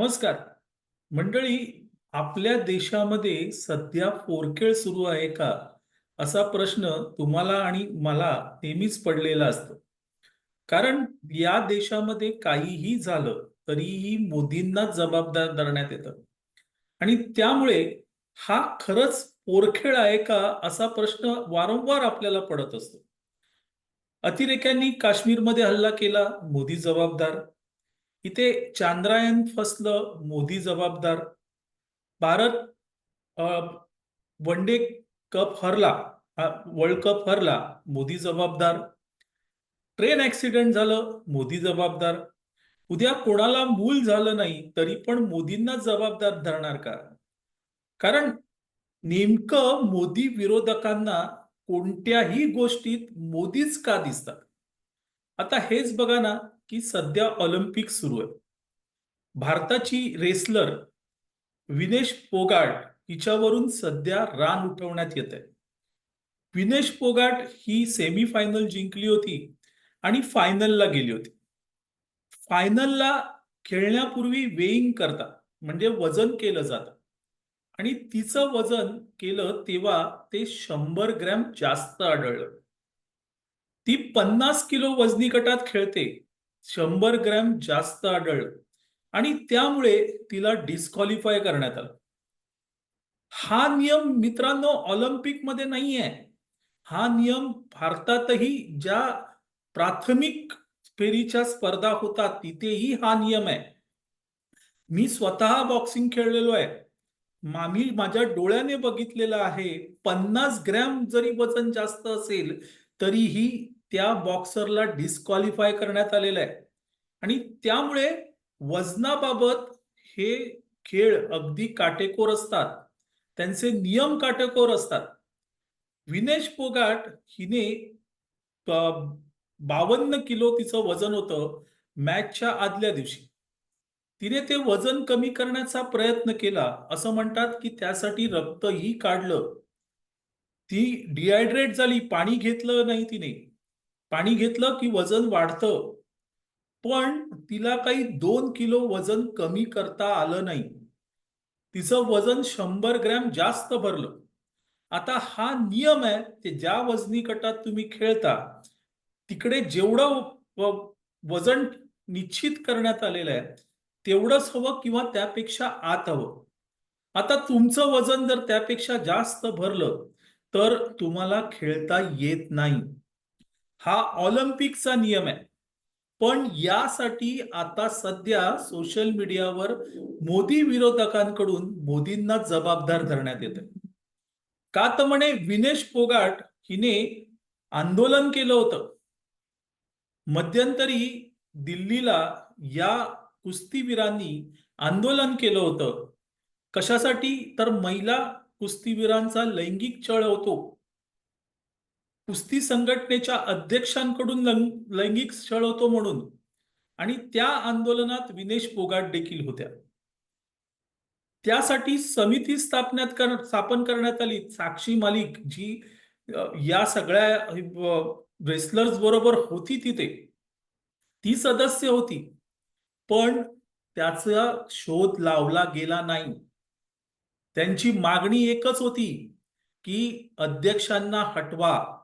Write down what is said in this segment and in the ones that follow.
नमस्कार. मंडळी आपल्या देशामध्ये सध्या पोरखेळ सुरू आहे का? असा प्रश्न तुम्हाला आणि मला नेहमीच पडलेला असतो. कारण या देशामध्ये काहीही झालं तरीही मोदींनाच जबाबदार धरण्यात येतं. आणि त्यामुळे हा खरंच पोरखेळ आहे का? असा प्रश्न वारंवार आपल्याला पडत असतो. अतिरेक्यांनी काश्मीरमध्ये हल्ला केला मोदी जबाबदार इथे चांद्रायन फसलं मोदी जबाबदार. भारत वन डे कप हरला वर्ल्ड कप हरला मोदी जबाबदार. ट्रेन ऍक्सिडेंट झालं मोदी जबाबदार. उद्या कोणाला मूल झालं नाही तरी पण मोदींना जबाबदार धरणार का? कारण नेमकं मोदी विरोधकांना कोणत्याही गोष्टीत मोदीच का दिसतात? आता हेच बघा ना की सध्या ऑलिम्पिक सुरू आहे. भारताची रेसलर विनेश पोगाट हिच्यावरून सध्या रान उठवण्यात येत आहे. विनेश पोगाट ही सेमी फायनल जिंकली होती आणि फायनलला गेली होती. फायनलला खेळण्यापूर्वी वेईंग करतात म्हणजे वजन केलं जातं. आणि तिचं वजन केलं तेव्हा ते शंभर ग्रॅम जास्त आढळलं. ती पन्नास किलो वजनी गटात खेळते शंभर ग्रॅम जास्त आढळलं आणि त्यामुळे तिला डिस्क्वालिफाय करण्यात आलं. हा नियम मित्रांनो ऑलिम्पिकमध्ये नाहीये. हा नियम भारतातही ज्या प्राथमिक फेरीच्या स्पर्धा होतात तिथेही हा नियम आहे. मी स्वतः बॉक्सिंग खेळलेलो आहे. मी माझ्या डोळ्याने बघितलेलं आहे. पन्नास ग्रॅम जरी वजन जास्त असेल तरीही त्या बॉक्सरला डिस्क्वालिफाय करण्यात आलेलं आहे. आणि त्यामुळे वजनाबाबत हे खेळ अगदी काटेकोर असतात. त्यांचे नियम काटेकोर असतात. विनेश पोगाट हिने बावन्न किलो तिचं वजन होतं मॅचच्या आदल्या दिवशी. तिने ते वजन कमी करण्याचा प्रयत्न केला असं म्हणतात की त्यासाठी रक्तही काढलं. ती डिहायड्रेट झाली पाणी घेतलं नाही तिने. पाणी घेतलं की वजन वाढतं. पण तिला काही दोन किलो वजन कमी करता आलं नाही. तिचं वजन शंभर ग्रॅम जास्त भरलं. आता हा नियम आहे ते ज्या वजनी गटात तुम्ही खेळता तिकडे जेवढं वजन निश्चित करण्यात आलेलं आहे तेवढंच हवं किंवा त्यापेक्षा आत हवं. आता तुमचं वजन जर त्यापेक्षा जास्त भरलं तर तुम्हाला खेळता येत नाही. हा ऑलिम्पिकचा नियम आहे. पण यासाठी आता सध्या सोशल मीडियावर मोदी विरोधकांकडून मोदींना जबाबदार धरण्यात येत का तर म्हणे विनेश पोगाट हिने आंदोलन केलं होतं. मध्यंतरी दिल्लीला या कुस्तीवीरांनी आंदोलन केलं होतं. कशासाठी? तर महिला कुस्तीवीरांचा लैंगिक छळ होतो. कुस्ती संघटनेच्या अध्यक्षांकडून लैंगिक छळ होतो म्हणून. आणि त्या आंदोलनात विनेश पोगाट देखील होत्या. त्यासाठी समिती स्थापण्यात कर स्थापन करण्यात आली. साक्षी मालिक जी या सगळ्या रेसलर्स बरोबर होती तिथे. ती सदस्य होती. पण त्याचा शोध लावला गेला नाही. त्यांची मागणी एकच होती की अध्यक्षांना हटवा.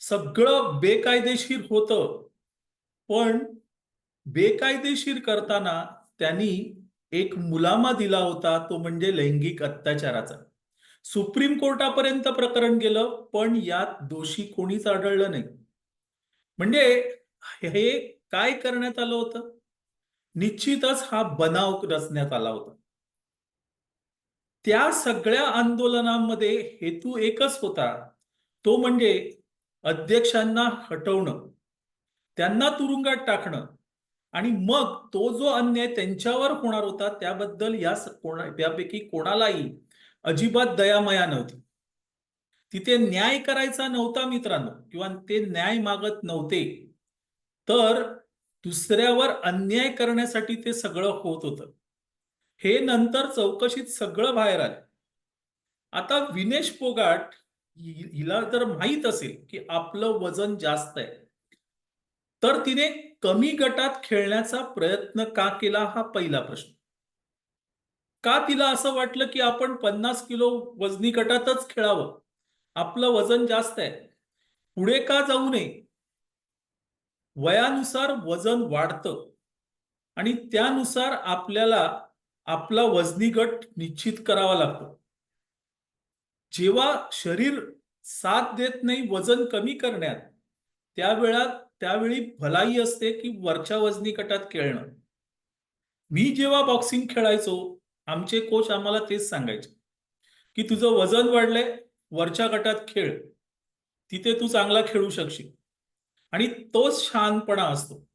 सगळं बेकायदेशीर होतं. पण बेकायदेशीर करताना त्यांनी एक मुलामा दिला होता तो म्हणजे लैंगिक अत्याचाराचा. सुप्रीम कोर्टापर्यंत प्रकरण गेलं पण यात दोषी कोणीच आढळलं नाही. म्हणजे हे काय करण्यात आलं होतं? निश्चितच हा बनाव रचण्यात आला होता. त्या सगळ्या आंदोलनामध्ये हेतू एकच होता. तो म्हणजे अध्यक्षांना हटवणं त्यांना तुरुंगात टाकणं आणि मग तो जो अन्याय त्यांच्यावर होणार होता त्याबद्दल या त्यापैकी कोणालाही अजिबात दयामया नव्हती. तिथे न्याय करायचा नव्हता मित्रांनो किंवा ते न्याय मागत नव्हते तर दुसऱ्यावर अन्याय करण्यासाठी ते सगळं होत होतं. हे नंतर चौकशीत सगळं बाहेर आलं. आता विनेश पोगाट हिला जर माहीत असेल की आपलं वजन जास्त आहे तर तिने कमी गटात खेळण्याचा प्रयत्न का केला हा पहिला प्रश्न. का तिला असं वाटलं की आपण पन्नास किलो वजनी गटातच खेळावं? आपलं वजन जास्त आहे. पुढे का जाऊ नये? वयानुसार वजन वाढतं आणि त्यानुसार आपल्याला आपला वजनी गट निश्चित करावा लागतो. जेव्हा शरीर साथ देत नाही वजन कमी करण्यात त्यावेळा त्यावेळी भलाई असते की वरच्या वजनी गटात खेळणं. मी जेव्हा बॉक्सिंग खेळायचो आमचे कोच आम्हाला तेच सांगायचे की तुझं वजन वाढलंय वरच्या गटात खेळ. तिथे तू चांगला खेळू शकशील. आणि तोच शहाणपणा असतो.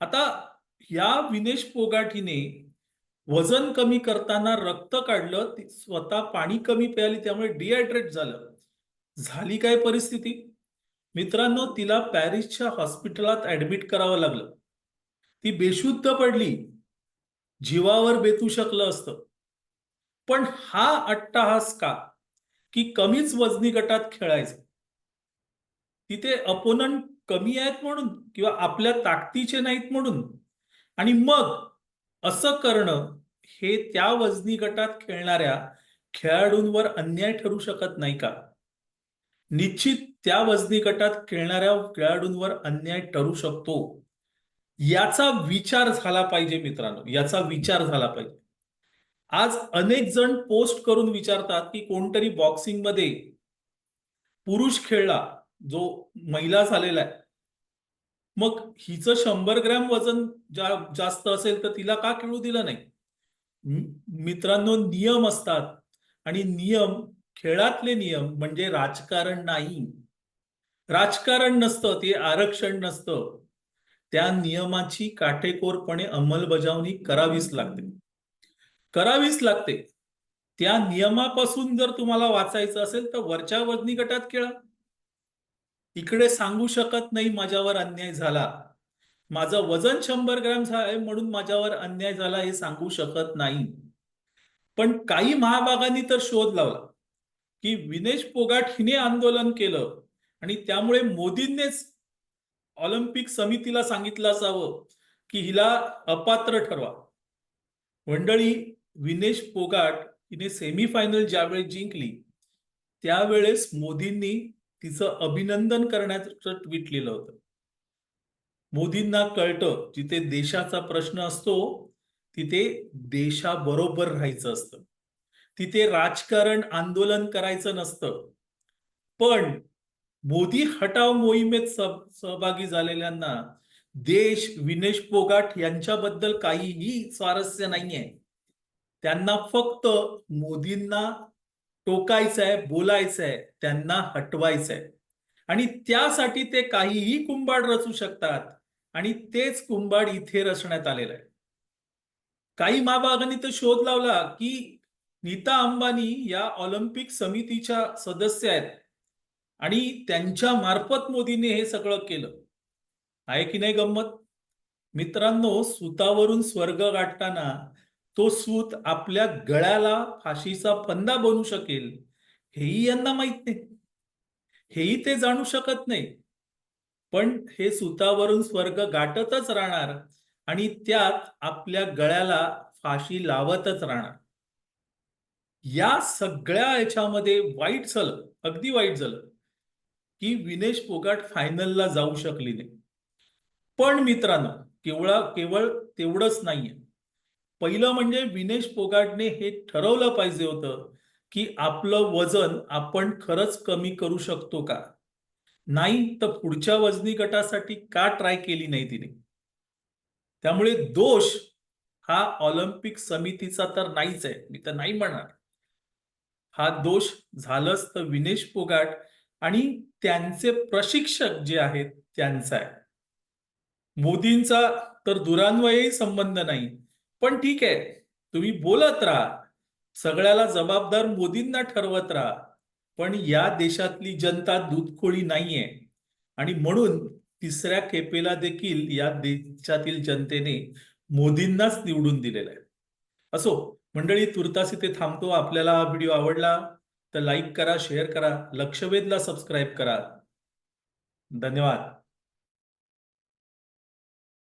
आता या विनेश पोगाटीने वजन कमी करताना रक्त काढलं स्वतः पाणी कमी प्यायली त्यामुळे डिहायड्रेट झालं. झाली काय परिस्थिती? मित्रांनो तिला पॅरिसच्या हॉस्पिटलात ऍडमिट करावं लागलं. ती बेशुद्ध पडली. जीवावर बेतू शकलं असतं. पण हा अट्टाहास का? की कमीच वजनी गटात खेळायचं? तिथे अपोनंट कमी आहेत म्हणून किंवा आपल्या ताकदीचे नाहीत म्हणून. आणि मग असं करणं हे त्या वजनी गटात खेळणाऱ्या खेळाडूंवर अन्याय ठरू शकत नाही का? निश्चित त्या वजनी गटात खेळणाऱ्या खेळाडूंवर अन्याय ठरू शकतो. याचा विचार झाला पाहिजे मित्रांनो याचा विचार झाला पाहिजे. आज अनेक जण पोस्ट करून विचारतात की कोणतरी बॉक्सिंगमध्ये पुरुष खेळला जो महिला झालेला आहे. मग हिचं शंभर ग्रॅम वजन जा, जास्त असेल तर तिला का खेळू दिलं नाही? मित्रांनो नियम असतात. आणि नियम खेळातले नियम म्हणजे राजकारण नाही. राजकारण नसतं ते आरक्षण नसतं. त्या नियमाची काटेकोरपणे अंमलबजावणी करावीच लागते. करावीच लागते. त्या नियमापासून जर तुम्हाला वाचायचं असेल तर वरच्या वजनी गटात खेळा. इकडे सांगू शकत नाही माझ्यावर अन्याय झाला. माझं वजन शंभर ग्रॅम आहे म्हणून माझ्यावर अन्याय झाला हे सांगू शकत नाही. पण काही महाभागांनी तर शोध लावला की विनेश पोगाट हिने आंदोलन केलं आणि त्यामुळे मोदींनीच ऑलिम्पिक समितीला सांगितलं असावं की हिला अपात्र ठरवा. मंडळी विनेश पोगाट हिने सेमीफायनल ज्यावेळेस जिंकली त्यावेळेस मोदींनी तिचं अभिनंदन करण्याचं ट्विट लिहिलं होतं. मोदींना कळतं जिथे देशाचा प्रश्न असतो तिथे देशाबरोबर राहायचं असतं. तिथे राजकारण आंदोलन करायचं नसतं. पण मोदी हटाव मोहिमेत सहभागी झालेल्यांना देश विनेश पोगाट यांच्याबद्दल काहीही स्वारस्य नाहीये. त्यांना फक्त मोदींना टोकायचं आहे बोलायचं आहे त्यांना हटवायचं आहे आणि त्यासाठी ते काहीही कुंभाड रचू शकतात आणि तेच कुंभाड इथे रचण्यात आलेलं आहे. काही महाभागांनी तर शोध लावला की नीता अंबानी या ऑलिम्पिक समितीच्या सदस्य आहेत. आणि त्यांच्या मार्फत मोदीने हे सगळं केलं. आहे की नाही गंमत? मित्रांनो सुतावरून स्वर्ग गाठताना तो सूत आपल्या गळ्याला फाशीचा फंदा बनू शकेल. हेही यांना माहीत नाही. हेही ते जाणू शकत नाही. पण हे सुतावरून स्वर्ग गाठतच राहणार आणि त्यात आपल्या गळ्याला फाशी लावतच राहणार. या सगळ्या याच्यामध्ये वाईट झालं अगदी वाईट झालं की विनेश पोगाट फायनलला जाऊ शकली नाही. पण मित्रांनो केवळा केवळ तेवढंच नाहीये. पहिलं म्हणजे विनेश पोगाटने हे ठरवलं पाहिजे होतं की आपलं वजन आपण खरंच कमी करू शकतो का? नाही तर पुढच्या वजनी गटासाठी का ट्राय केली नाही तिने? त्यामुळे दोष हा ऑलिम्पिक समितीचा तर नाहीच आहे. मी तर नाही म्हणणार. हा दोष झालंच तर विनेश पोगाट आणि त्यांचे प्रशिक्षक जे आहेत त्यांचा आहे. मोदींचा तर दुरान्वयही संबंध नाही. पण ठीक आहे तुम्ही बोलत राहा. सगळ्याला जबाबदार मोदींना ठरवत राहा. पण या देशातली जनता दूधखोळी नाहीये. आणि म्हणून तिसऱ्या खेपेला देखील या देशातील जनतेने मोदींनाच निवडून दिलेलं आहे. असो मंडळी तुर्तास इथे थांबतो. आपल्याला हा व्हिडिओ आवडला तर लाईक करा शेअर करा लक्षवेधला सबस्क्राईब करा. धन्यवाद.